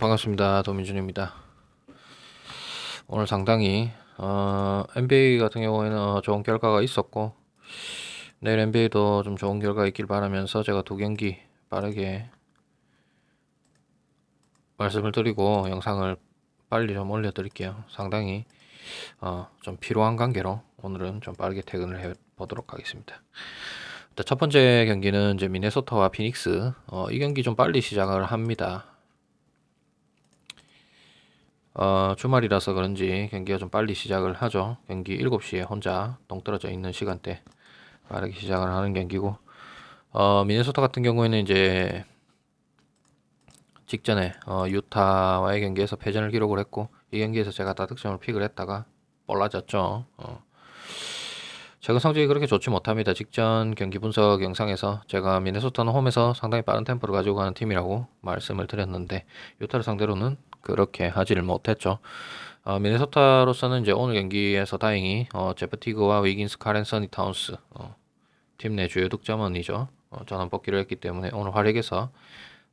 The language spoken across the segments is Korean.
반갑습니다. 도민준입니다. 오늘 상당히 어, NBA 같은 경우에는 어, 좋은 결과가 있었고 내일 NBA도 좀 좋은 결과 있길 바라면서 제가 두 경기 빠르게 말씀을 드리고 영상을 빨리 좀 올려드릴게요. 상당히 어, 좀 필요한 관계로 오늘은 좀 빠르게 퇴근을 해 보도록 하겠습니다. 첫 번째 경기는 이제 미네소타와 피닉스 어, 이 경기 좀 빨리 시작을 합니다. 어, 주말이라서 그런지 경기가 좀 빨리 시작을 하죠. 경기 7시에 혼자 동떨어져 있는 시간대 빠르게 시작을 하는 경기고 어, 미네소타 같은 경우에는 이제 직전에 어, 유타와의 경기에서 패전을 기록을 했고 이 경기에서 제가 다득점을 픽을 했다가 볼라졌죠. 어. 최근 성적이 그렇게 좋지 못합니다. 직전 경기 분석 영상에서 제가 미네소타는 홈에서 상당히 빠른 템포를 가지고 가는 팀이라고 말씀을 드렸는데 유타를 상대로는 그렇게 하지를 못했죠. 어, 미네소타로서는 이제 오늘 경기에서 다행히 어, 제프티그와 위긴스, 카렌, 서니 타운스 어, 팀내 주요 득점원이죠. 어, 전원 뽑기를 했기 때문에 오늘 활약에서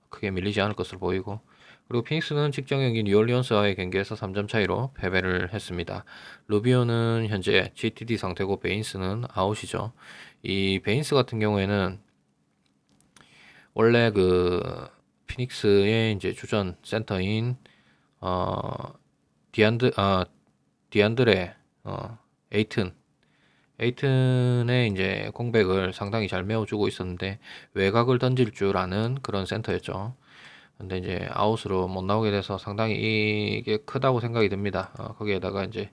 크게 밀리지 않을 것으로 보이고 그리고 피닉스는 직전 경기 뉴올리언스와의 경기에서 3점 차이로 패배를 했습니다. 루비오는 현재 GTD 상태고 베인스는 아웃이죠. 이 베인스 같은 경우에는 원래 그 피닉스의 이제 주전 센터인 어 디안드 아 디안드레 어 에이튼 에이튼의 이제 공백을 상당히 잘 메워주고 있었는데 외곽을 던질 줄 아는 그런 센터였죠. 근데 이제 아웃으로 못 나오게 돼서 상당히 이게 크다고 생각이 듭니다. 어, 거기에다가 이제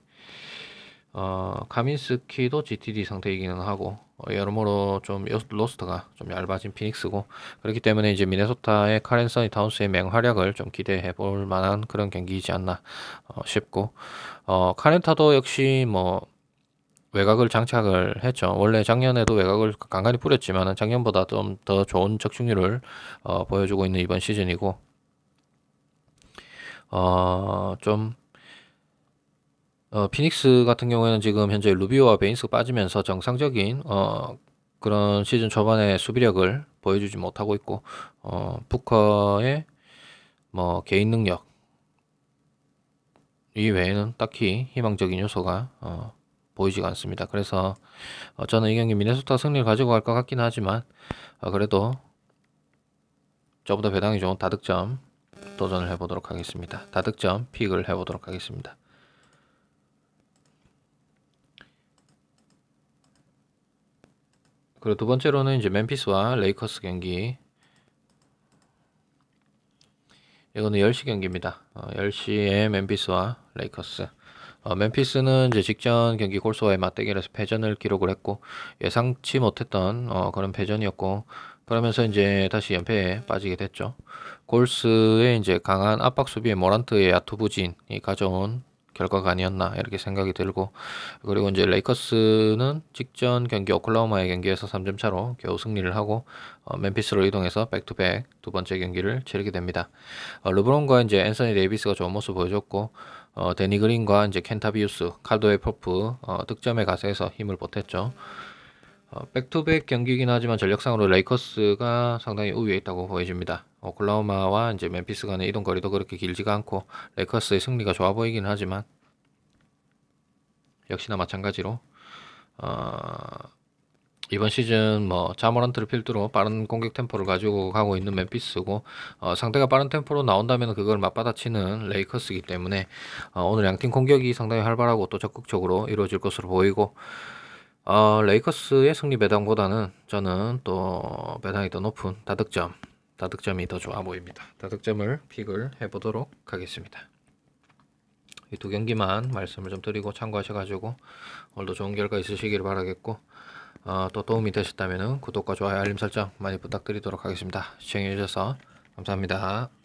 어, 카민스키도 GTD 상태이기는 하고 어, 여러모로 좀 요- 로스터가 좀 얇아진 피닉스고 그렇기 때문에 이제 미네소타의 카렌 서니 타운스의 맹활약을 좀 기대해 볼 만한 그런 경기이지 않나 어, 싶고 어, 카렌타도 역시 뭐 외곽을 장착을 했죠. 원래 작년에도 외곽을 간간히 뿌렸지만 작년보다 좀 더 좋은 적중률을 어, 보여주고 있는 이번 시즌이고 어, 좀 어, 피닉스 같은 경우에는 지금 현재 루비오와 베인스가 빠지면서 정상적인 어, 그런 시즌 초반의 수비력을 보여주지 못하고 있고 어, 부커의 뭐 개인 능력 이 외에는 딱히 희망적인 요소가 어, 보이지가 않습니다. 그래서 어, 저는 이 경기 미네소타 승리를 가지고 갈 것 같긴 하지만 어, 그래도 저보다 배당이 좋은 다득점 도전을 해보도록 하겠습니다. 다득점 픽을 해보도록 하겠습니다. 그리고 두 번째로는 이제 멤피스와 레이커스 경기. 이거는 10시 경기입니다. 어, 10시에 멤피스와 레이커스. 어, 멤피스는 이제 직전 경기 골스와의 맞대결에서 패전을 기록을 했고 예상치 못했던 어, 그런 패전이었고 그러면서 이제 다시 연패에 빠지게 됐죠. 골스의 이제 강한 압박 수비에 모란트의 야투부진이 가져온 결과가 아니었나 이렇게 생각이 들고 그리고 이제 레이커스는 직전 경기 오클라호마의 경기에서 3점 차로 겨우 승리를 하고 어, 멤피스로 이동해서 백투백 두 번째 경기를 치르게 됩니다. 어, 르브론과 이제 앤서니 데이비스가 좋은 모습 보여줬고 어, 데니 그린과 이제 켄타비우스, 칼도웨 퍼프 어, 득점의 가세에서 힘을 보탰죠. 어, 백투백 경기이긴 하지만 전력상으로 레이커스가 상당히 우위에 있다고 보여집니다. 오클라호마와 이제 멤피스 간의 이동 거리도 그렇게 길지가 않고 레이커스의 승리가 좋아 보이긴 하지만 역시나 마찬가지로 어, 이번 시즌 뭐 자모란트를 필두로 빠른 공격 템포를 가지고 가고 있는 멤피스고 어, 상대가 빠른 템포로 나온다면 그걸 맞받아치는 레이커스이기 때문에 어, 오늘 양팀 공격이 상당히 활발하고 또 적극적으로 이루어질 것으로 보이고 어, 레이커스의 승리 배당보다는 저는 또 배당이 더 높은 다득점 다득점이 더 좋아 보입니다. 다득점을 픽을 해보도록 하겠습니다. 이 두 경기만 말씀을 좀 드리고 참고하셔가지고 오늘도 좋은 결과 있으시길 바라겠고 어, 또 도움이 되셨다면 구독과 좋아요 알림 설정 많이 부탁드리도록 하겠습니다. 시청해주셔서 감사합니다.